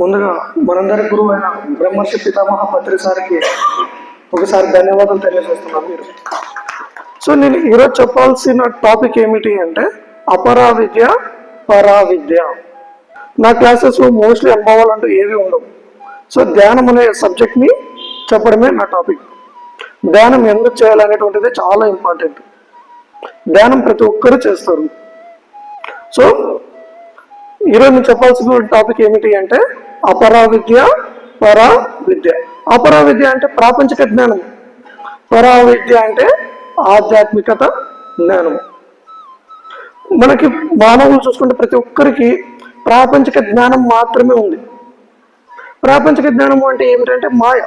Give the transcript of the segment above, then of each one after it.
ముందుగా మనందరి గురువు అయిన బ్రహ్మర్షి పితామహ పత్రి సార్కి ఒకసారి ధన్యవాదాలు తెలియజేస్తున్నాను మీరు. సో నేను ఈరోజు చెప్పాల్సిన టాపిక్ ఏమిటి అంటే అపరా విద్య పరా విద్య నా క్లాసెస్ మోస్ట్లీ అనుభవాలు అంటూ ఏవి ఉండవు. సో ధ్యానం అనే సబ్జెక్ట్ని చెప్పడమే నా టాపిక్ ధ్యానం ఎందుకు చేయాలనేటువంటిది చాలా ఇంపార్టెంట్ ధ్యానం ప్రతి ఒక్కరు చేస్తారు. సో ఈరోజు నేను చెప్పాల్సిన టాపిక్ ఏమిటి అంటే అపరా విద్య పరా విద్య అపరా విద్య అంటే ప్రాపంచిక జ్ఞానం. పరా విద్య అంటే ఆధ్యాత్మికత జ్ఞానం. మనకి మానవులు చూసుకుంటే ప్రతి ఒక్కరికి ప్రాపంచిక జ్ఞానం మాత్రమే ఉంది. ప్రాపంచిక జ్ఞానం అంటే ఏమిటంటే మాయ.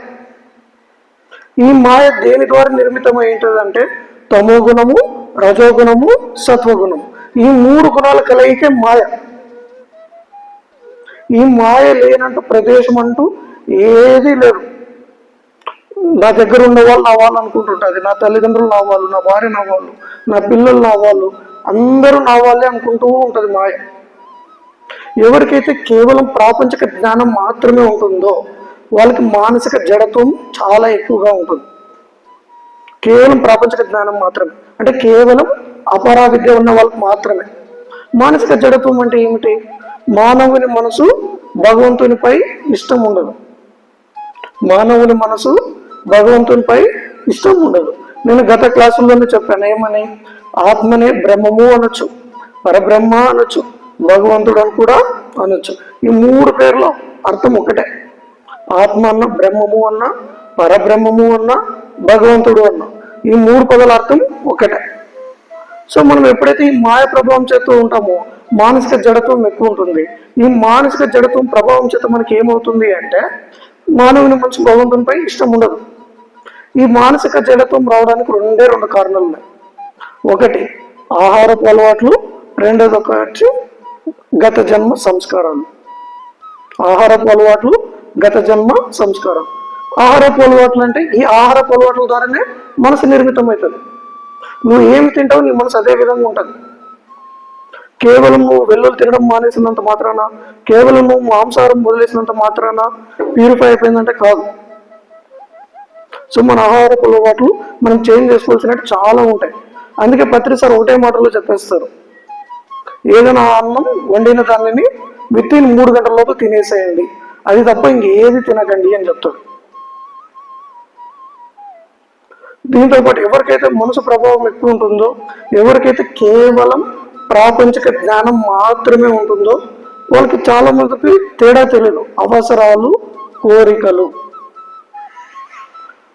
ఈ మాయ దేని ద్వారా నిర్మితమై ఏంటంటే తమో గుణము రజోగుణము సత్వగుణము. ఈ మూడు గుణాల కలయికే మాయ. ఈ మాయ లేనంటూ ప్రదేశం అంటూ ఏదీ లేదు. నా దగ్గర ఉన్న వాళ్ళు నా వాళ్ళు అనుకుంటుంటుంది నా తల్లిదండ్రులు నా వాళ్ళు నా భార్య నా వాళ్ళు నా పిల్లలు నా వాళ్ళు అందరూ నా వాళ్ళే అనుకుంటూ ఉంటుంది మాయ. ఎవరికైతే కేవలం ప్రాపంచిక జ్ఞానం మాత్రమే ఉంటుందో వాళ్ళకి మానసిక జడత్వం చాలా ఎక్కువగా ఉంటుంది. కేవలం ప్రాపంచిక జ్ఞానం మాత్రమే. అంటే కేవలం అపరా విద్య ఉన్న వాళ్ళకి మాత్రమే. మానసిక జడత్వం అంటే ఏమిటి? మానవుని మనసు భగవంతునిపై ఇష్టం ఉండదు. మానవుని మనసు భగవంతునిపై ఇష్టం ఉండదు. నేను గత క్లాసుల్లోనే చెప్పాను ఏమని? ఆత్మనే బ్రహ్మము అనొచ్చు పరబ్రహ్మ అనొచ్చు భగవంతుడు అని కూడా అనొచ్చు. ఈ మూడు పేర్ల అర్థం ఒకటే ఆత్మ అన్న బ్రహ్మము అన్న పరబ్రహ్మము అన్న భగవంతుడు అన్న. ఈ మూడు పదాల అర్థం ఒకటే సో మనం ఎప్పుడైతే ఈ మాయ ప్రభావం చేస్తూ ఉంటామో మానసిక జడత్వం ఎక్కువ ఉంటుంది. ఈ మానసిక జడత్వం ప్రభావం చేత మనకి ఏమవుతుంది అంటే మానవుని మంచి భగవంతునిపై ఇష్టం ఉండదు. ఈ మానసిక జడత్వం రావడానికి రెండే రెండు కారణాలు ఉన్నాయి. ఒకటి ఆహారపు అలవాట్లు రెండోది ఒకటి గత జన్మ సంస్కారాలు. ఆహారపు అలవాట్లు గత జన్మ సంస్కారం ఆహారపు అలవాట్లు అంటే ఈ ఆహారపు అలవాట్ల ద్వారానే మనసు నిర్మితం అవుతుంది నువ్వు ఏమి తింటావు నీ మనసు అదే విధంగా ఉంటుంది. కేవలం నువ్వు వెల్లుల్లి తినడం మానేసినంత మాత్రాన కేవలం నువ్వు మాంసాహారం వదిలేసినంత మాత్రాన ప్యూరిఫై అయిపోయిందంటే కాదు. సో మన ఆహారపు అలవాట్లు మనం చేంజ్ చేసుకోవాల్సినట్టు చాలా ఉంటాయి. అందుకే పత్రి సార్ ఒకటే మాటలో చెప్పేస్తారు. ఏదైనా అన్నం వండిన దానిని విత్ ఇన్ మూడు గంటల లోపు తినేసేయండి. అది తప్ప ఇంకేది తినకండి అని చెప్తాడు. దీంతో పాటు ఎవరికైతే మనసు ప్రభావం ఎక్కువ ఉంటుందో ఎవరికైతే కేవలం ప్రాపంచిక జ్ఞానం మాత్రమే ఉంటుందో వాళ్ళకి చాలా మందికి తేడా తెలియదు అవసరాలు కోరికలు.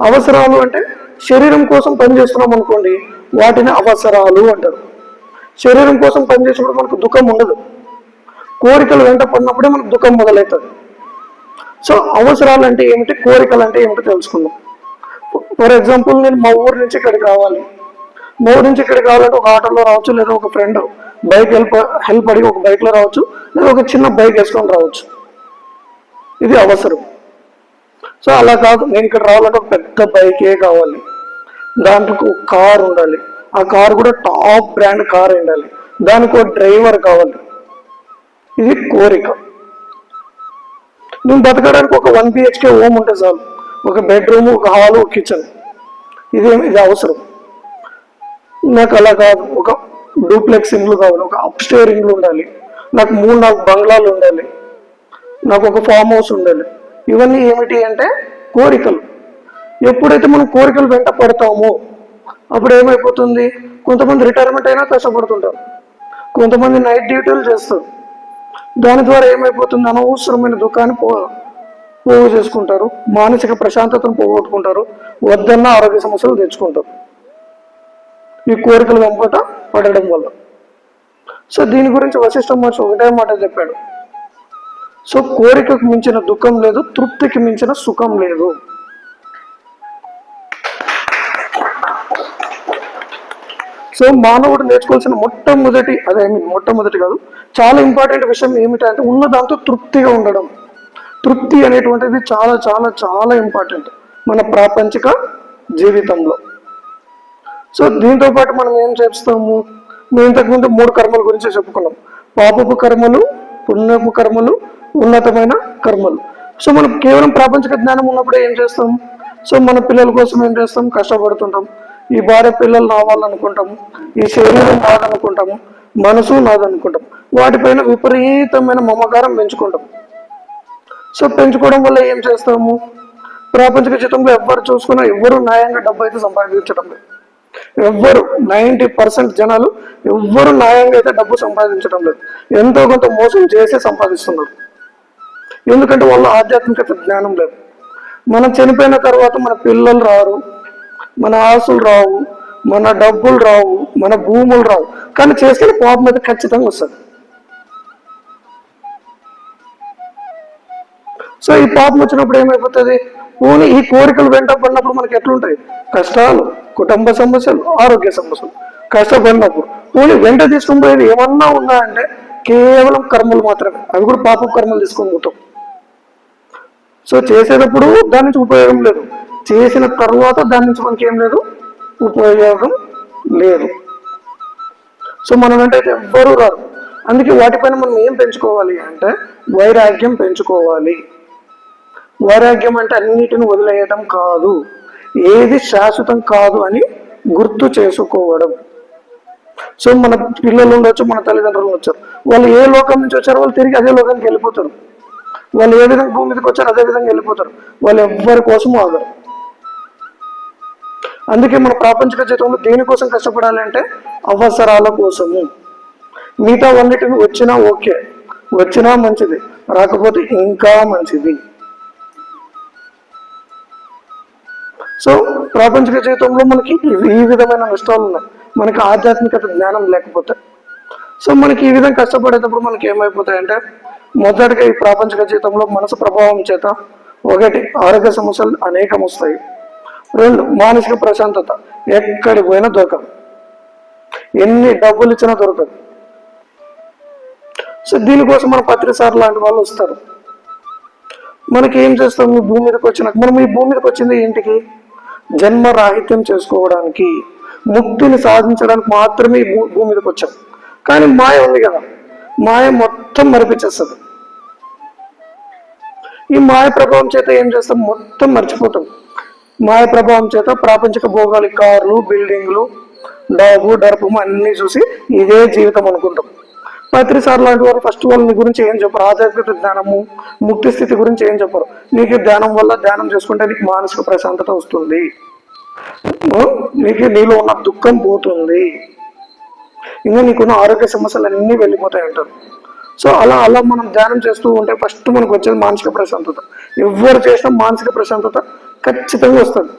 అవసరాలు అంటే శరీరం కోసం పనిచేస్తున్నాం అనుకోండి వాటిని అవసరాలు అంటారు. శరీరం కోసం పనిచేసినప్పుడు మనకు దుఃఖం ఉండదు. కోరికలు వెంట పడినప్పుడే మనకు దుఃఖం మొదలవుతుంది. సో అవసరాలు అంటే ఏమిటి కోరికలు అంటే ఏమిటి తెలుసుకుందాం. ఫర్ ఎగ్జాంపుల్ నేను మా ఊరు నుంచి ఇక్కడికి రావాలి. మా ఊరు నుంచి ఇక్కడికి రావాలంటే ఒక ఆటోలో రావచ్చు లేదా ఒక ఫ్రెండ్ బైక్ హెల్ప్ హెల్ప్ అడిగి ఒక బైక్లో రావచ్చు లేదా ఒక చిన్న బైక్ వేసుకొని రావచ్చు. ఇది అవసరం. సో అలా కాదు నేను ఇక్కడ రావాలంటే ఒక పెద్ద బైకే కావాలి. దాంట్లో ఒక కార్ ఉండాలి. ఆ కార్ కూడా టాప్ బ్రాండ్ కార్ ఉండాలి. దానికి ఒక డ్రైవర్ కావాలి. ఇది కోరిక. నేను బతకడానికి ఒక వన్ బిహెచ్కే హోమ్ ఉంటే చాలు. ఒక బెడ్రూమ్ ఒక హాలు ఒక కిచెన్ ఇది ఇది అవసరం. నాకు అలా కాదు. ఒక డూప్లెక్స్ ఇండ్లు కావాలి. ఒక అప్స్టేర్ ఇండ్లు ఉండాలి. నాకు మూడు నాలుగు బంగ్లాలు ఉండాలి. నాకు ఒక ఫామ్ హౌస్ ఉండాలి. ఇవన్నీ ఏమిటి అంటే కోరికలు. ఎప్పుడైతే మనం కోరికలు వెంట పడతామో అప్పుడు ఏమైపోతుంది? కొంతమంది రిటైర్మెంట్ అయినా కష్టపడుతుంటారు. కొంతమంది నైట్ డ్యూటీలు చేస్తారు. దాని ద్వారా ఏమైపోతుంది? అనవసరమైన దుఃఖాన్ని పో పోగు చేసుకుంటారు మానసిక ప్రశాంతతను పోగొట్టుకుంటారు వద్దన్న ఆరోగ్య సమస్యలు తెచ్చుకుంటారు. ఈ కోరికలు వెంపట పడడం వల్ల. సో దీని గురించి వశిష్ఠ మహర్షి ఒకటే మాట చెప్పాడు. సో కోరికకు మించిన దుఃఖం లేదు తృప్తికి మించిన సుఖం లేదు. సో మానవుడు నేర్చుకోవాల్సిన మొట్టమొదటి అదే ఐ మీన్ మొట్టమొదటి కాదు చాలా ఇంపార్టెంట్ విషయం ఏమిటంటే ఉన్న దాంతో తృప్తిగా ఉండడం. తృప్తి అనేటువంటిది చాలా చాలా చాలా ఇంపార్టెంట్ మన ప్రాపంచిక జీవితంలో. సో దీంతో పాటు మనం ఏం చేస్తాము? మేము ఇంతకుముందు మూడు కర్మల గురించి చెప్పుకున్నాం. పాపపు కర్మలు పుణ్యపు కర్మలు ఉన్నతమైన కర్మలు. సో మనం కేవలం ప్రాపంచిక జ్ఞానం ఉన్నప్పుడే ఏం చేస్తాం? సో మన పిల్లల కోసం ఏం చేస్తాం? కష్టపడుతుంటాం. ఈ భార్య పిల్లలు రావాలనుకుంటాము ఈ శరీరం నాదనుకుంటాము మనసు నాదనుకుంటాం. వాటిపైన విపరీతమైన మమకారం పెంచుకుంటాం. సో పెంచుకోవడం వల్ల ఏం చేస్తాము? ప్రాపంచిక జీతంలో ఎవ్వరు చూసుకున్నా ఎవ్వరు న్యాయంగా డబ్బు అయితే సంపాదించడం లేదు. ఎవ్వరు నైంటీ పర్సెంట్ జనాలు ఎవ్వరు న్యాయంగా అయితే డబ్బు సంపాదించడం లేదు. ఎంతో కొంత మోసం చేసే సంపాదిస్తున్నారు. ఎందుకంటే వాళ్ళ ఆధ్యాత్మికత జ్ఞానం లేదు. మనం చనిపోయిన తర్వాత మన పిల్లలు రారు మన ఆస్తులు రావు మన డబ్బులు రావు మన భూములు రావు. కానీ చేసిన పాపం అయితే ఖచ్చితంగా వస్తుంది. సో ఈ పాపం వచ్చినప్పుడు ఏమైపోతుంది? ఓన్లీ ఈ కోరికలు వెంట పడినప్పుడు మనకి ఎట్లుంటాయి? కష్టాలు కుటుంబ సమస్యలు ఆరోగ్య సమస్యలు. కష్టపడినప్పుడు ఓన్లీ వెంట తీసుకుని పోయేది ఏమన్నా ఉందా అంటే కేవలం కర్మలు మాత్రమే. అవి కూడా పాప కర్మలు తీసుకొని పోతాం. సో చేసేటప్పుడు దాని నుంచి ఉపయోగం లేదు. చేసిన తర్వాత దాని నుంచి మనకి ఏం లేదు? ఉపయోగం లేదు. సో మనం వెంట ఎవ్వరూ రారు. అందుకే వాటిపైన మనం ఏం పెంచుకోవాలి అంటే వైరాగ్యం పెంచుకోవాలి. వైరాగ్యం అంటే అన్నిటిని వదిలేయటం కాదు. ఏది శాశ్వతం కాదు అని గుర్తు చేసుకోవడం. సో మన పిల్లలు ఉండొచ్చు మన తల్లిదండ్రులు వచ్చారు వాళ్ళు ఏ లోకం నుంచి వచ్చారో వాళ్ళు తిరిగి అదే లోకానికి వెళ్ళిపోతారు. వాళ్ళు ఏ విధంగా భూమి మీదకి వచ్చారో అదే విధంగా వెళ్ళిపోతారు. వాళ్ళు ఎవ్వరి కోసం ఆగరు. అందుకే మన ప్రాపంచిక జీవితంలో దేనికోసం కష్టపడాలి అంటే అవసరాల కోసము. మిగతా అన్నిటిని వచ్చినా ఓకే వచ్చినా మంచిది. రాకపోతే ఇంకా మంచిది. సో ప్రాపంచిక జీవితంలో మనకి ఈ విధమైన నష్టాలు ఉన్నాయి. మనకి ఆధ్యాత్మికత జ్ఞానం లేకపోతే. సో మనకి ఈ విధంగా కష్టపడేటప్పుడు మనకి ఏమైపోతాయంటే మొదటిగా ఈ ప్రాపంచిక జీవితంలో మనసు ప్రభావం చేత ఒకటి ఆరోగ్య సమస్యలు అనేకం వస్తాయి. రెండు మానసిక ప్రశాంతత. ఎక్కడికి పోయినా దొరకదు. ఎన్ని డబ్బులు ఇచ్చినా దొరకదు. సో దీనికోసం మన పత్రిసార్ లాంటి వాళ్ళు వస్తారు. మనకి ఏం చేస్తాం? ఈ భూమి మీదకి వచ్చినాక మనం ఈ భూమి మీదకి వచ్చింది ఏంటికి? జన్మ రాహిత్యం చేసుకోవడానికి ముక్తిని సాధించడానికి మాత్రమే భూమి మీదకి వచ్చాం. కానీ మాయ ఉంది కదా. మాయ మొత్తం మరిపించేస్తుంది ఈ మాయ ప్రభావం చేత ఏం చేస్తాం? మొత్తం మర్చిపోతాం. మాయ ప్రభావం చేత ప్రాపంచిక భోగాలు కార్లు బిల్డింగ్లు డాబు డర్పము అన్ని చూసి ఇదే జీవితం అనుకుంటాం. పత్రిసార్ లాంటి వారు ఫస్ట్ వాళ్ళ నీ గురించి ఏం చెప్పరు? ఆధ్యాత్మిక జ్ఞానము ముక్తి స్థితి గురించి ఏం చెప్పరు? నీకు ధ్యానం వల్ల ధ్యానం చేసుకుంటే నీకు మానసిక ప్రశాంతత వస్తుంది. నీకు నీలో ఉన్న దుఃఖం పోతుంది. ఇంకా నీకున్న ఆరోగ్య సమస్యలు అన్నీ వెళ్ళిపోతాయి అంటారు. సో అలా అలా మనం ధ్యానం చేస్తూ ఉంటే ఫస్ట్ మనకు వచ్చేది మానసిక ప్రశాంతత. ఎవరు చేసినా మానసిక ప్రశాంతత ఖచ్చితంగా వస్తుంది.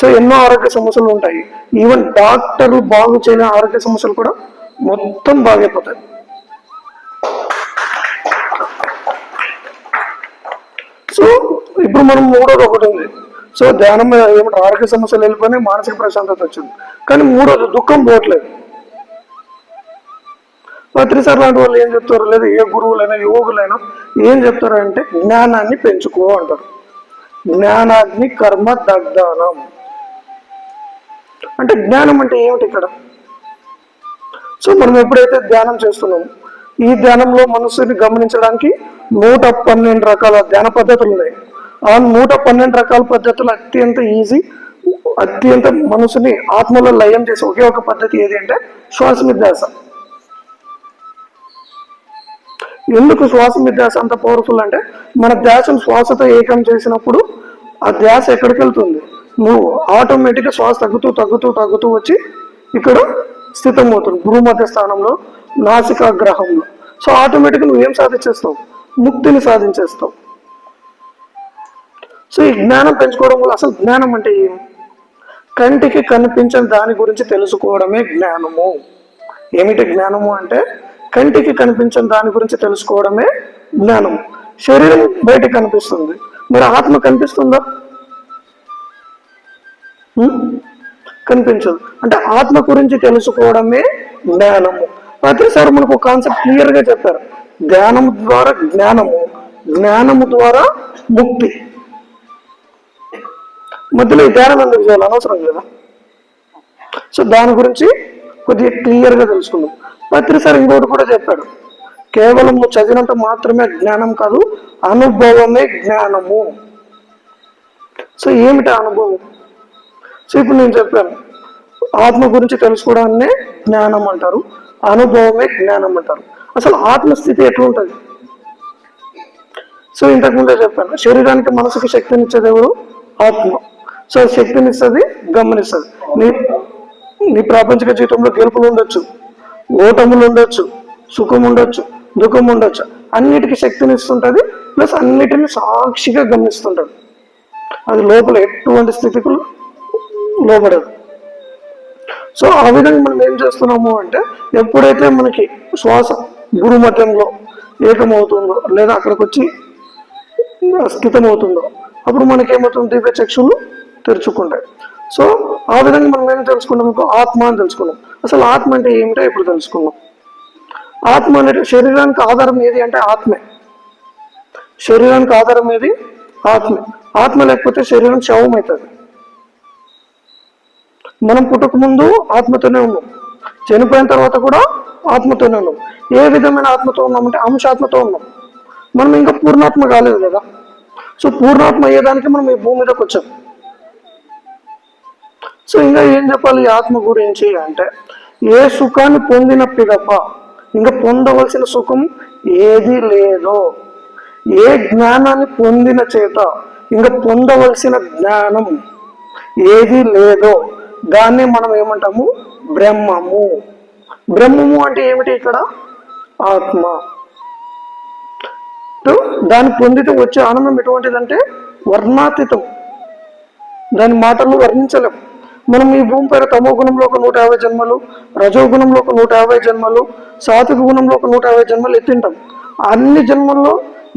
సో ఎన్నో ఆరోగ్య సమస్యలు ఉంటాయి. ఈవెన్ డాక్టర్లు బాగు చేయని ఆరోగ్య సమస్యలు కూడా మొత్తం బాగైపోతాయి సో ఇప్పుడు మనం మూడోది ఒకటి ఉంది. సో ధ్యానం మీద ఏమంటారు ఆరోగ్య సమస్యలు వెళ్ళిపోయినాయి మానసిక ప్రశాంతత వచ్చింది. కానీ మూడోది దుఃఖం పోవట్లేదు. పత్రిసార్ లాంటి వాళ్ళు ఏం చెప్తారు? లేదా ఏ గురువులైనా యోగులైనా ఏం చెప్తారు అంటే జ్ఞానాన్ని పెంచుకో అంటారు. జ్ఞానాగ్ని కర్మ దగ్ధానం. అంటే జ్ఞానం అంటే ఏమిటి ఇక్కడ? సో మనం ఎప్పుడైతే ధ్యానం చేస్తున్నామో ఈ ధ్యానంలో మనసుని గమనించడానికి నూట పన్నెండు రకాల ధ్యాన పద్ధతులు ఉన్నాయి. ఆ నూట పన్నెండు రకాల పద్ధతులు అత్యంత ఈజీ అత్యంత మనసుని ఆత్మలో లయం చేసే ఒకే ఒక పద్ధతి ఏది అంటే శ్వాస నిధ్యాస ఎందుకు శ్వాస మీద అంత పవర్ఫుల్ అంటే మన ధ్యాసను శ్వాసతో ఏకం చేసినప్పుడు ఆ ధ్యాస ఎక్కడికి వెళ్తుంది? నువ్వు ఆటోమేటిక్గా శ్వాస తగ్గుతూ తగ్గుతూ తగ్గుతూ వచ్చి ఇక్కడ స్థితమవుతుంది భూమధ్య స్థానంలో నాసికాగ్రహంలో. సో ఆటోమేటిక్గా నువ్వు ఏం సాధించేస్తావు? ముక్తిని సాధించేస్తావు. సో ఈ జ్ఞానం పెంచుకోవడం వల్ల అసలు జ్ఞానం అంటే ఏం? కంటికి కనిపించని దాని గురించి తెలుసుకోవడమే జ్ఞానము. ఏమిటి జ్ఞానము అంటే కంటికి కనిపించని దాని గురించి తెలుసుకోవడమే జ్ఞానం శరీరం బయటికి కనిపిస్తుంది. మరి ఆత్మ కనిపిస్తుందా? కనిపించదు. అంటే ఆత్మ గురించి తెలుసుకోవడమే జ్ఞానము. ప్రతిసారి మనకు కాన్సెప్ట్ క్లియర్గా చెప్పారు. ధ్యానం ద్వారా జ్ఞానము. జ్ఞానము ద్వారా ముక్తి. మధ్యలో ఈ ధ్యానం ఎందుకు చేయాలి అనవసరం కదా? సో దాని గురించి కొద్దిగా క్లియర్గా తెలుసుకుందాం. పత్రిసారి ఇంకోటి కూడా చెప్పాడు. కేవలం నువ్వు చదివినంత మాత్రమే జ్ఞానం కాదు అనుభవమే జ్ఞానము. సో ఏమిటి అనుభవం? సో ఇప్పుడు నేను చెప్పాను. ఆత్మ గురించి తెలుసుకోవడాన్నే జ్ఞానం అంటారు అనుభవమే జ్ఞానం అంటారు. అసలు ఆత్మస్థితి ఎట్లుంటుంది? సో ఇంతకుముందే చెప్పాను శరీరానికి మనసుకు శక్తినిచ్చేది ఎవరు? ఆత్మ. సో శక్తినిస్తుంది గమనిస్తుంది నీ నీ ప్రాపంచిక జీవితంలో గెలుపులు ఉండొచ్చు ఓటములు ఉండొచ్చు సుఖం ఉండొచ్చు దుఃఖం ఉండొచ్చు. అన్నిటికీ శక్తినిస్తుంటుంది ప్లస్ అన్నిటిని సాక్షిగా గమనిస్తుంటుంది అది లోపల ఎటువంటి స్థితికి లోపడదు సో ఆ విధంగా మనం ఏం చేస్తున్నాము అంటే ఎప్పుడైతే మనకి శ్వాస గురుమఠంలో ఏకమవుతుందో లేదా అక్కడికి వచ్చి స్థితమవుతుందో అప్పుడు మనకేమవుతుంది దివ్య చక్షులు తెరుచుకుంటాయి. సో ఆ విధంగా మనం ఏం తెలుసుకున్నాం ఆత్మ అని తెలుసుకున్నాం. అసలు ఆత్మ అంటే ఏమిటో ఇప్పుడు తెలుసుకున్నాం ఆత్మ అనేది శరీరానికి ఆధారం ఏది అంటే ఆత్మే. శరీరానికి ఆధారం ఏది? ఆత్మే. ఆత్మ లేకపోతే శరీరం శవం అవుతుంది. మనం పుట్టక ముందు ఆత్మతోనే ఉన్నాం. చనిపోయిన తర్వాత కూడా ఆత్మతోనే ఉన్నాం. ఏ విధమైన ఆత్మతో ఉన్నామంటే అంశాత్మతో ఉన్నాం. మనం ఇంకా పూర్ణాత్మ కాలేదు కదా. సో పూర్ణాత్మ అయ్యేదానికి మనం ఈ భూమి మీదకి వచ్చాం. సో ఇంకా ఏం చెప్పాలి? ఆత్మ గురించి అంటే ఏ సుఖాన్ని పొందిన పిదప ఇంకా పొందవలసిన సుఖం ఏది లేదో. ఏ జ్ఞానాన్ని పొందిన చేత ఇంకా పొందవలసిన జ్ఞానం ఏది లేదో. దాన్ని మనం ఏమంటాము? బ్రహ్మము. బ్రహ్మము అంటే ఏమిటి ఇక్కడ? ఆత్మ. సో దాన్ని పొందితే వచ్చే ఆనందం ఎటువంటిదంటే వర్ణాతీతం. దాని మాటలు వర్ణించలేం. మనం ఈ భూమి పైన తమో గుణంలో ఒక నూట యాభై జన్మలు రజో గుణంలో ఒక నూట యాభై జన్మలు సాత్విక గుణంలో ఒక నూట యాభై జన్మలు ఎత్తింటాం అన్ని జన్మల్లో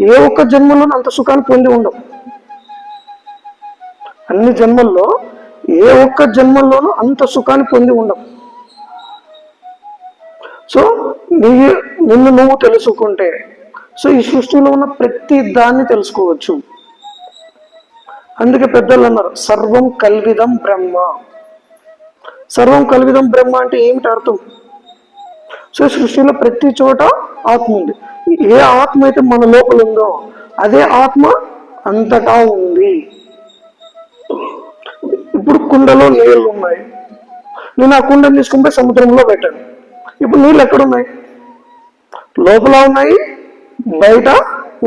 ఏ ఒక్క జన్మలో అంత సుఖాన్ని పొంది ఉండం. అన్ని జన్మల్లో ఏ ఒక్క జన్మల్లోనూ అంత సుఖాన్ని పొంది ఉండం. సో నీ నిన్ను నువ్వు తెలుసుకుంటే సో ఈ సృష్టిలో ఉన్న ప్రతి దాన్ని తెలుసుకోవచ్చు. అందుకే పెద్దలు అన్నారు సర్వం కల్విదం బ్రహ్మ. సర్వం కలిగిదం బ్రహ్మ అంటే ఏమిటి అర్థం? సో సృష్టిలో ప్రతి చోట ఆత్మ ఉంది. ఏ ఆత్మ అయితే మన లోపల ఉందో అదే ఆత్మ అంతటా ఉంది. ఇప్పుడు కుండలో నీళ్ళు ఉన్నాయి. నేను ఆ కుండను తీసుకుంటే సముద్రంలో పెట్టాను. ఇప్పుడు నీళ్ళు ఎక్కడ ఉన్నాయి? లోపల ఉన్నాయి బయట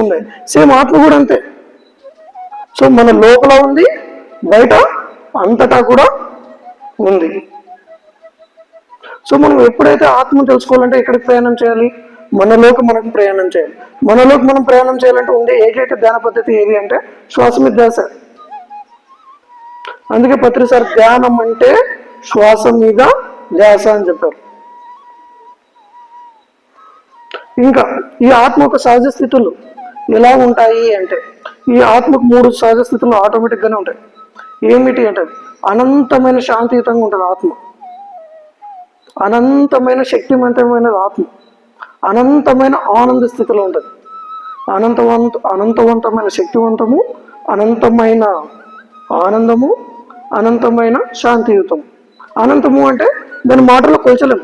ఉన్నాయి. సేమ్ ఆత్మ కూడా అంతే. సో మన లోపల ఉంది బయట అంతటా కూడా ఉంది. సో మనం ఎప్పుడైతే ఆత్మ తెలుసుకోవాలంటే ఎక్కడికి ప్రయాణం చేయాలి? మనలోకి మనం ప్రయాణం చేయాలి. మనలోకి మనం ప్రయాణం చేయాలంటే ఉండే ఏకైక ధ్యాన పద్ధతి ఏది అంటే శ్వాస మీద ధ్యాస అందుకే పత్రి సార్ ధ్యానం అంటే శ్వాస మీద ధ్యాస అని చెప్పారు. ఇంకా ఈ ఆత్మ యొక్క సహజ స్థితులు ఎలా ఉంటాయి అంటే ఈ ఆత్మకు మూడు సహజ స్థితులు ఆటోమేటిక్గానే ఉంటాయి. ఏమిటి అంటే అనంతమైన శాంతియుతంగా ఉంటుంది ఆత్మ. అనంతమైన శక్తివంతమైన ఆత్మ అనంతమైన ఆనంద స్థితిలో ఉంటుంది. అనంతవంత అనంతవంతమైన శక్తివంతము అనంతమైన ఆనందము అనంతమైన శాంతియుతం అనంతము అంటే దాని మాటలు కొలచలేము.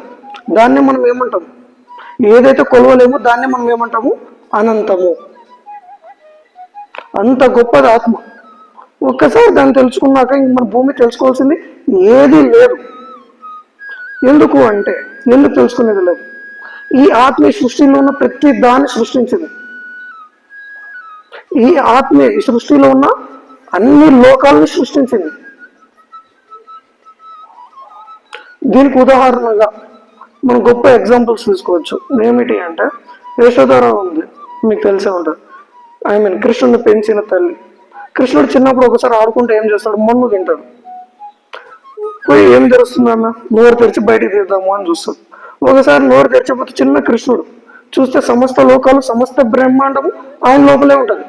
దాన్ని మనం ఏమంటాము? ఏదైతే కొలవలేమో దాన్ని మనం ఏమంటాము? అనంతము. అంత గొప్పది ఆత్మ. ఒక్కసారి దాన్ని తెలుసుకున్నాక ఇంక మన భూమి తెలుసుకోవాల్సింది ఏదీ లేదు. ఎందుకు అంటే నిన్ను తెలుసుకునేది లేదు. ఈ ఆత్మ సృష్టిలో ఉన్న ప్రతి దాన్ని సృష్టించింది. ఈ ఆత్మే ఈ సృష్టిలో ఉన్న అన్ని లోకాలను సృష్టించింది. దీనికి ఉదాహరణగా మనం గొప్ప ఎగ్జాంపుల్స్ తీసుకోవచ్చు. ఏమిటి అంటే యశోధర ఉంది. మీకు తెలిసే ఉంటుంది. ఐ మీన్ కృష్ణుడిని పెంచిన తల్లి. కృష్ణుడు చిన్నప్పుడు ఒకసారి ఆడుకుంటే ఏం చేస్తాడు? మన్ను తింటాడు. పోయి ఏం తెరుస్తుందన్న నోరు తెరిచి బయటికి తీద్దాము అని చూస్తాడు. ఒకసారి నోరు తెరిచిపోతే చిన్న కృష్ణుడు చూస్తే సమస్త లోకాలు సమస్త బ్రహ్మాండము ఆయన లోపలే ఉంటుంది.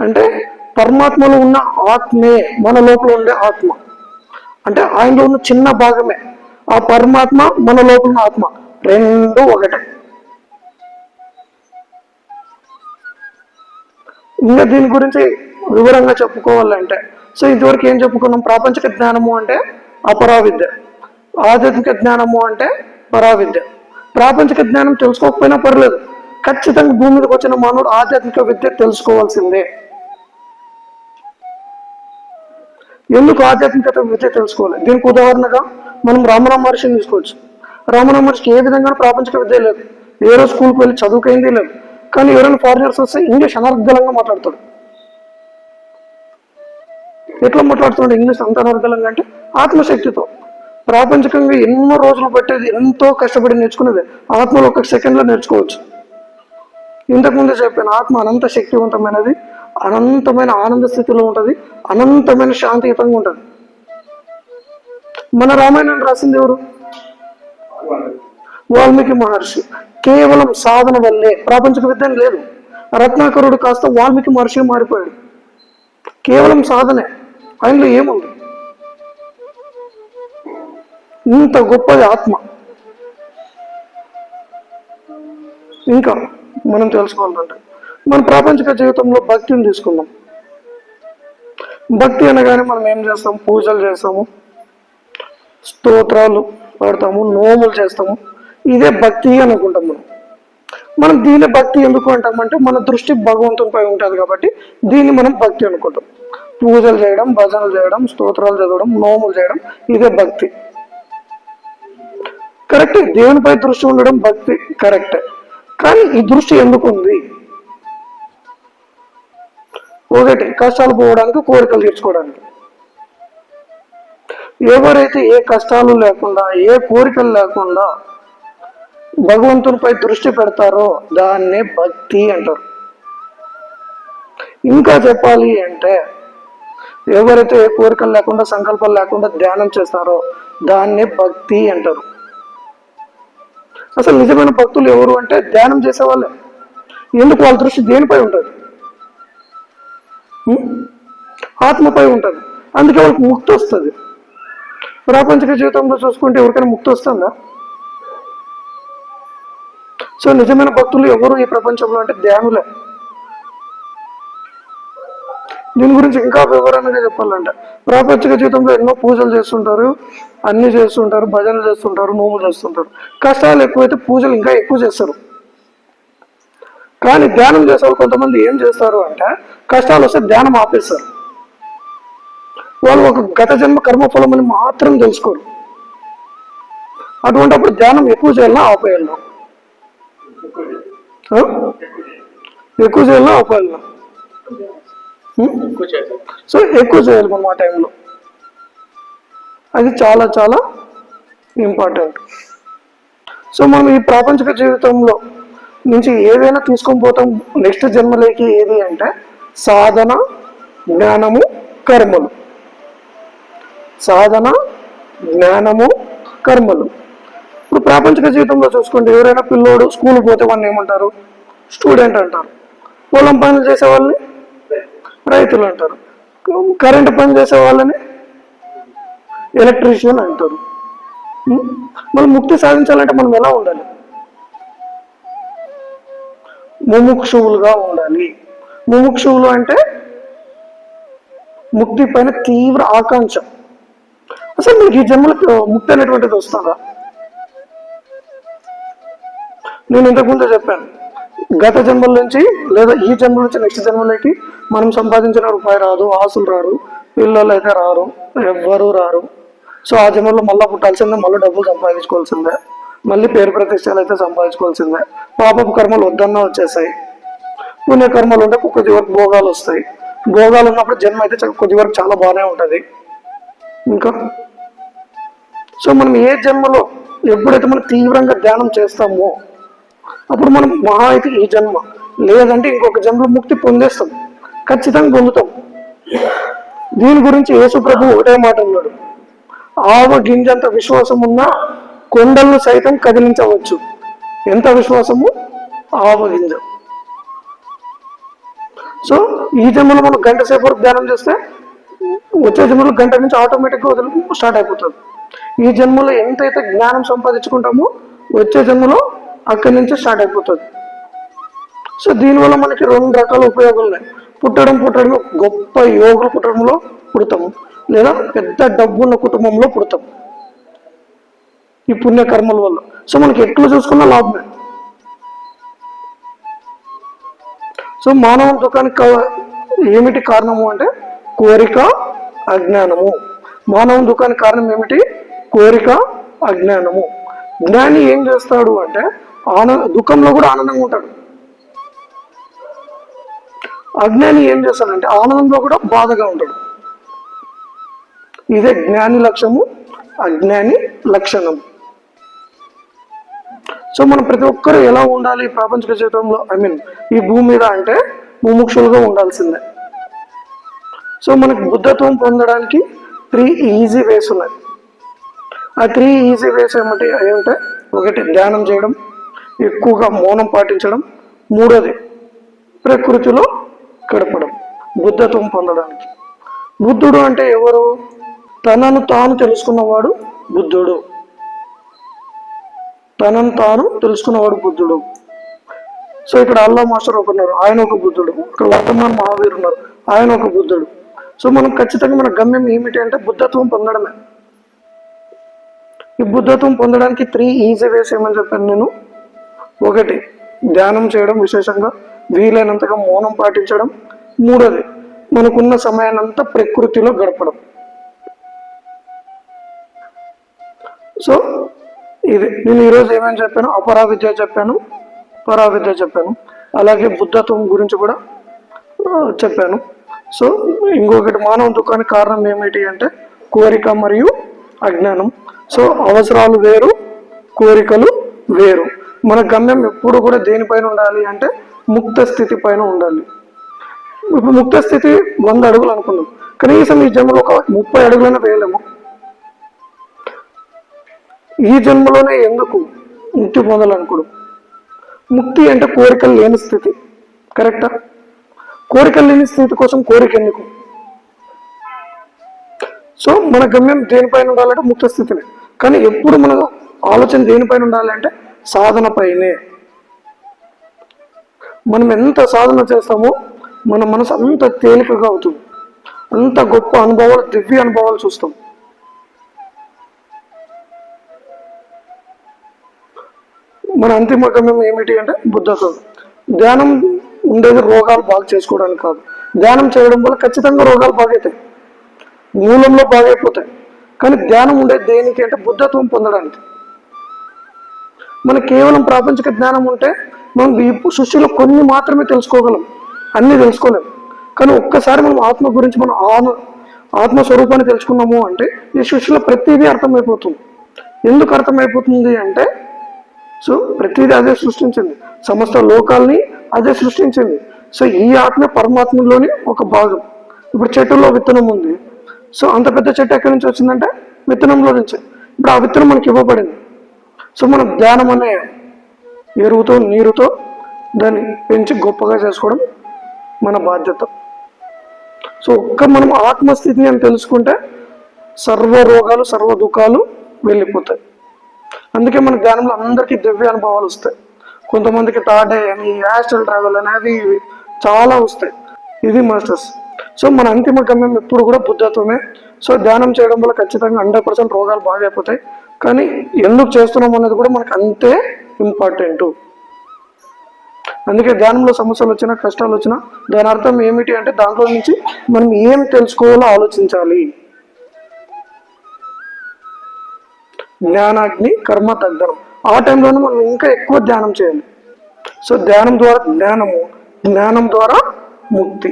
అంటే పరమాత్మలో ఉన్న ఆత్మే మన లోపల ఉండే ఆత్మ. అంటే ఆయనలో ఉన్న చిన్న భాగమే. ఆ పరమాత్మ మన లోపల ఉన్న ఆత్మ. రెండు ఒకటే. ఇంకా దీని గురించి వివరంగా చెప్పుకోవాలంటే. సో ఇంతవరకు ఏం చెప్పుకున్నాం? ప్రాపంచిక జ్ఞానము అంటే అపరా విద్య ఆధ్యాత్మిక జ్ఞానము అంటే పరావిద్య. ప్రాపంచిక జ్ఞానం తెలుసుకోకపోయినా పర్లేదు. ఖచ్చితంగా భూమి మీదకి వచ్చిన మానవుడు ఆధ్యాత్మిక విద్య తెలుసుకోవాల్సిందే. ఎందుకు ఆధ్యాత్మికత విద్య తెలుసుకోవాలి? దీనికి ఉదాహరణగా మనం రామరామ మహర్షిని తీసుకోవచ్చు. రామరామ మహర్షికి ఏ విధంగా ప్రాపంచిక విద్య లేదు. ఏ రోజు స్కూల్కి వెళ్ళి చదువుకైంది లేదు. కానీ ఎవరైనా ఫారినర్స్ వస్తే ఇంగ్లీష్ అనర్గలంగా మాట్లాడతాడు. ఎట్లా మాట్లాడుతున్నాడు? ఇంగ్లీష్ అంత అనర్గళంగా అంటే ఆత్మశక్తితో. ప్రాపంచికంగా ఎన్నో రోజులు పట్టేది ఎంతో కష్టపడి నేర్చుకునేది ఆత్మలో ఒక సెకండ్లో నేర్చుకోవచ్చు. ఇంతకుముందు చెప్పాను ఆత్మ అనంత శక్తివంతమైనది అనంతమైన ఆనంద స్థితిలో ఉంటుంది అనంతమైన శాంతియుతంగా ఉంటుంది. మన రామాయణం రాసింది ఎవరు? వాల్మీకి మహర్షి. కేవలం సాధన వల్లే ప్రాపంచిక విద్య లేదు. రత్నాకరుడు కాస్త వాల్మీకి మహర్షి మారిపోయాడు. కేవలం సాధనే. ఆయనలో ఏముంది? ఇంత గొప్పది ఆత్మ. ఇంకా మనం తెలుసుకోవాలంటే మన ప్రాపంచిక జీవితంలో భక్తిని తీసుకుందాం. భక్తి అనగానే మనం ఏం చేస్తాం? పూజలు చేస్తాము. స్తోత్రాలు పాడతాము నోములు చేస్తాము. ఇదే భక్తి అనుకుంటాం మనం. మనం దీని భక్తి ఎందుకు అంటామంటే మన దృష్టి భగవంతునిపై ఉంటుంది కాబట్టి దీన్ని మనం భక్తి అనుకుంటాం. పూజలు చేయడం భజనలు చేయడం స్తోత్రాలు చదవడం నోములు చేయడం ఇదే భక్తి. కరెక్టే దేవునిపై దృష్టి ఉండడం భక్తి. కరెక్ట్ కానీ ఈ దృష్టి ఎందుకు ఉంది ఒకటి కష్టాలు పోవడానికి కోరికలు తీర్చుకోవడానికి. ఎవరైతే ఏ కష్టాలు లేకుండా ఏ కోరికలు లేకుండా భగవంతునిపై దృష్టి పెడతారో దాన్నే భక్తి అంటారు. ఇంకా చెప్పాలి అంటే ఎవరైతే ఏ కోరికలు లేకుండా సంకల్పాలు లేకుండా ధ్యానం చేస్తారో దాన్నే భక్తి అంటారు. అసలు నిజమైన భక్తులు ఎవరు అంటే ధ్యానం చేసేవాళ్ళే. ఎందుకు వాళ్ళ దృష్టి దేనిపై ఉంటుంది? ఆత్మపై ఉంటుంది. అందుకే వాళ్ళకి ముక్తి వస్తుంది. ప్రాపంచిక జీవితంలో చూసుకుంటే ఎవరికైనా ముక్తి వస్తుందా? సో నిజమైన భక్తులు ఎవరు ఈ ప్రపంచంలో అంటే ధ్యానులే. దీని గురించి ఇంకా వివరణగా చెప్పాలంటే ప్రాపంచిక జీవితంలో ఎన్నో పూజలు చేస్తుంటారు అన్ని చేస్తుంటారు భజనలు చేస్తుంటారు నోములు చేస్తుంటారు. కష్టాలు ఎక్కువైతే పూజలు ఇంకా ఎక్కువ చేస్తారు. కానీ ధ్యానం చేసే కొంతమంది ఏం చేస్తారు అంటే కష్టాలు వస్తే ధ్యానం ఆపేస్తారు. వాళ్ళు ఒక గత జన్మ కర్మఫలం అని మాత్రం తెలుసుకోరు. అటువంటిప్పుడు ధ్యానం ఎక్కువ చేయాలన్నా ఆపేయాలన్నా. ఎక్కువ చేయాలన్నా ఆపేయాలన్నా. సో ఎక్కువ చేయాలి. మనం ఆ టైంలో. అది చాలా చాలా ఇంపార్టెంట్. సో మనం ఈ ప్రాపంచిక జీవితంలో నుంచి ఏదైనా తీసుకొని పోతాం నెక్స్ట్ జన్మలోకి ఏది అంటే సాధన జ్ఞానము కర్మలు. సాధన జ్ఞానము కర్మలు. ఇప్పుడు ప్రాపంచిక జీవితంలో చూసుకోండి ఎవరైనా పిల్లోడు స్కూల్ పోతే వాళ్ళని ఏమంటారు? స్టూడెంట్ అంటారు. పొలం పనులు చేసే వాళ్ళని రైతులు అంటారు. కరెంటు పని చేసే వాళ్ళని ఎలక్ట్రీషియన్ అంటారు. మనం ముక్తి సాధించాలంటే మనం ఎలా ఉండాలి? ముముక్షువులుగా ఉండాలి. ముముక్షువులు అంటే ముక్తి పైన తీవ్ర ఆకాంక్ష. అసలు మీకు ఈ జన్మలకు ముక్తి అనేటువంటిది వస్తుందా? నేను ఇంతకుముందే చెప్పాను. గత జన్మల నుంచి లేదా ఈ జన్మ నుంచి నెక్స్ట్ జన్మలోకి మనం సంపాదించిన రూపాయి రాదు ఆస్తులు రారు పిల్లలు అయితే రారు ఎవ్వరు రారు. సో ఆ జన్మలో మళ్ళీ పుట్టాల్సిందే మళ్ళీ డబ్బులు సంపాదించుకోవాల్సిందే మళ్ళీ పేరు ప్రతిష్టలు అయితే సంపాదించుకోవాల్సిందే. పాపపు కర్మలు వద్దన్నా వచ్చేసాయి పుణ్యకర్మలు ఉంటే కొద్ది వరకు భోగాలు వస్తాయి. భోగాలు ఉన్నప్పుడు జన్మ అయితే కొద్ది వరకు చాలా బాగానే ఉంటుంది. ఇంకా? సో మనం ఏ జన్మలో ఎప్పుడైతే మనం తీవ్రంగా ధ్యానం చేస్తామో అప్పుడు మనం మహా అయితే ఈ జన్మ. లేదంటే ఇంకొక జన్మలో ముక్తి పొందేస్తాం. ఖచ్చితంగా పొందుతాం. దీని గురించి యేసు ప్రభు ఒకటే మాట అన్నాడు. ఆవ గింజంత విశ్వాసం ఉన్నా కొండలను సైతం కదిలించవచ్చు. ఎంత విశ్వాసము? ఆవ గింజ. సో ఈ జన్మలో మనం గంట సేపు వరకు ధ్యానం చేస్తే వచ్చే జన్మలో గంట నుంచి ఆటోమేటిక్గా వదులు స్టార్ట్ అయిపోతుంది ఈ జన్మలో ఎంతైతే జ్ఞానం సంపాదించుకుంటామో వచ్చే జన్మలో అక్కడి నుంచి స్టార్ట్ అయిపోతుంది. సో దీనివల్ల మనకి రెండు రకాల ఉపయోగాలు ఉన్నాయి. పుట్టడం పుట్టడంలో గొప్ప యోగుల కుటుంబంలో పుడతాము. లేదా పెద్ద డబ్బున్న కుటుంబంలో పుడతాము. ఈ పుణ్యకర్మల వల్ల. సో మనకి ఎట్లా చూసుకున్నా లాభమే. సో మానవ దుఃఖానికి ఏమిటి కారణము అంటే కోరిక అజ్ఞానము. మానవ దుఃఖానికి కారణం ఏమిటి? కోరిక అజ్ఞానము. జ్ఞాని ఏం చేస్తాడు అంటే ఆనంద దుఃఖంలో కూడా ఆనందంగా ఉంటాడు. అజ్ఞాని ఏం చేస్తాడంటే ఆనందంలో కూడా బాధగా ఉంటాడు. ఇదే జ్ఞాని లక్ష్యము అజ్ఞాని లక్షణం. సో మనం ప్రతి ఒక్కరు ఎలా ఉండాలి ఈ ప్రాపంచిక జీవితంలో? ఐ మీన్ ఈ భూమి మీద అంటే ముముక్షులుగా ఉండాల్సిందే. సో మనకి బుద్ధత్వం పొందడానికి త్రీ ఈజీ వేస్ ఉన్నాయి. ఆ త్రీ ఈజీ వేస్ ఏమిటి ఏమంటే ఒకటి ధ్యానం చేయడం ఎక్కువగా మౌనం పాటించడం మూడోది ప్రకృతిలో గడపడం బుద్ధత్వం పొందడానికి. బుద్ధుడు అంటే ఎవరు? తనను తాను తెలుసుకున్నవాడు బుద్ధుడు. తనను తాను తెలుసుకున్నవాడు బుద్ధుడు. సో ఇక్కడ అల్లా మాస్టర్ ఒక ఉన్నారు ఆయన ఒక బుద్ధుడు. ఇక్కడ వర్తమాన్ మహావీరు ఉన్నారు ఆయన ఒక బుద్ధుడు. సో మనం ఖచ్చితంగా మన గమ్యం ఏమిటి అంటే బుద్ధత్వం పొందడమే. ఈ బుద్ధత్వం పొందడానికి త్రీ ఈజీ వేస్ ఏమని చెప్పాను నేను? ఒకటి ధ్యానం చేయడం విశేషంగా వీలైనంతగా మౌనం పాటించడం. మూడోది మనకున్న సమయాన్నంతా ప్రకృతిలో గడపడం. సో ఇది నేను ఈరోజు ఏమని చెప్పాను? అపరావిద్య చెప్పాను పరావిద్య చెప్పాను. అలాగే బుద్ధత్వం గురించి కూడా చెప్పాను. సో ఇంకొకటి మానవ దుఃఖానికి కారణం ఏమిటి అంటే కోరిక మరియు అజ్ఞానం. సో అవసరాలు వేరు కోరికలు వేరు. మన గమ్యం ఎప్పుడు కూడా దేనిపైన ఉండాలి అంటే ముక్త స్థితి పైన ఉండాలి. ఇప్పుడు ముక్త స్థితి వంద అడుగులు అనుకుందాం. కనీసం ఈ జన్మలో ఒక ముప్పై అడుగులైనా వేయలేము. ఈ జన్మలోనే ఎందుకు ముక్తి పొందాలనుకోడు? ముక్తి అంటే కోరికలు లేని స్థితి. కరెక్టా? కోరికలు లేని స్థితి కోసం కోరిక ఎందుకు? సో మన గమ్యం దేనిపైన ఉండాలంటే ముక్త స్థితిని. కానీ ఎప్పుడు మన ఆలోచన దేనిపైన ఉండాలి అంటే సాధన పైనే. మనం ఎంత సాధన చేస్తామో మన మనసు అంత తేలికగా అవుతుంది. అంత గొప్ప అనుభవాలు దివ్య అనుభవాలు చూస్తాం. మన అంతిమ గమ్యం ఏమిటి అంటే బుద్ధత్వం. ధ్యానం ఉండేది రోగాలు బాగు చేసుకోవడానికి కాదు. ధ్యానం చేయడం వల్ల ఖచ్చితంగా రోగాలు బాగవుతాయి మూలంలో బాగైపోతాయి. కానీ ధ్యానం ఉండేది దేనికి అంటే బుద్ధత్వం పొందడానికి. మనకు కేవలం ప్రాపంచిక జ్ఞానం ఉంటే మనం ఇప్పుడు సృష్టిలో కొన్ని మాత్రమే తెలుసుకోగలం. అన్నీ తెలుసుకోలేం. కానీ ఒక్కసారి మనం ఆత్మ గురించి మనం ఆన ఆత్మస్వరూపాన్ని తెలుసుకున్నాము అంటే ఈ సృష్టిలో ప్రతిదీ అర్థమైపోతుంది. ఎందుకు అర్థమైపోతుంది అంటే సో ప్రతిదీ అదే సృష్టించింది. సమస్త లోకాల్ని అదే సృష్టించింది. సో ఈ ఆత్మ పరమాత్మలోని ఒక భాగం. ఇప్పుడు చెట్టులో విత్తనం ఉంది. సో అంత పెద్ద చెట్టు ఎక్కడి నుంచి వచ్చిందంటే విత్తనంలో నుంచి. ఇప్పుడు ఆ విత్తనం మనకి ఇవ్వబడింది. సో మనం ధ్యానం అనే ఎరువుతో నీరుతో దాన్ని పెంచి గొప్పగా చేసుకోవడం మన బాధ్యత. సో ఒక్క మనం ఆత్మస్థితిని అని తెలుసుకుంటే సర్వ రోగాలు సర్వ దుఃఖాలు వెళ్ళిపోతాయి. అందుకే మన ధ్యానంలో అందరికీ దివ్య అనుభవాలు వస్తాయి. కొంతమందికి థర్డ్ అని యాస్ట్రల్ ట్రావెల్ అని అవి చాలా వస్తాయి. ఇది మాస్టర్స్ సో మన అంతిమ గమ్యం ఎప్పుడు కూడా బుద్ధత్వమే. సో ధ్యానం చేయడం వల్ల ఖచ్చితంగా హండ్రెడ్ పర్సెంట్ రోగాలు బాగా అయిపోతాయి. కానీ ఎందుకు చేస్తున్నాం అనేది కూడా మనకు అంతే ఇంపార్టెంట్. అందుకే ధ్యానంలో సమస్యలు వచ్చినా కష్టాలు వచ్చినా దాని అర్థం ఏమిటి అంటే దాంట్లో నుంచి మనం ఏం తెలుసుకోవాలో ఆలోచించాలి. జ్ఞానాగ్ని కర్మ తగ్గడం ఆ టైంలోనే మనం ఇంకా ఎక్కువ ధ్యానం చేయాలి. సో ధ్యానం ద్వారా జ్ఞానము జ్ఞానం ద్వారా ముక్తి.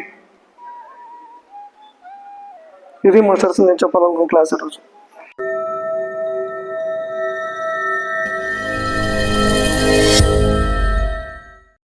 ఇది మాస్టర్స్ నేను చెప్పాలనుకున్న క్లాస్ ఈరోజు.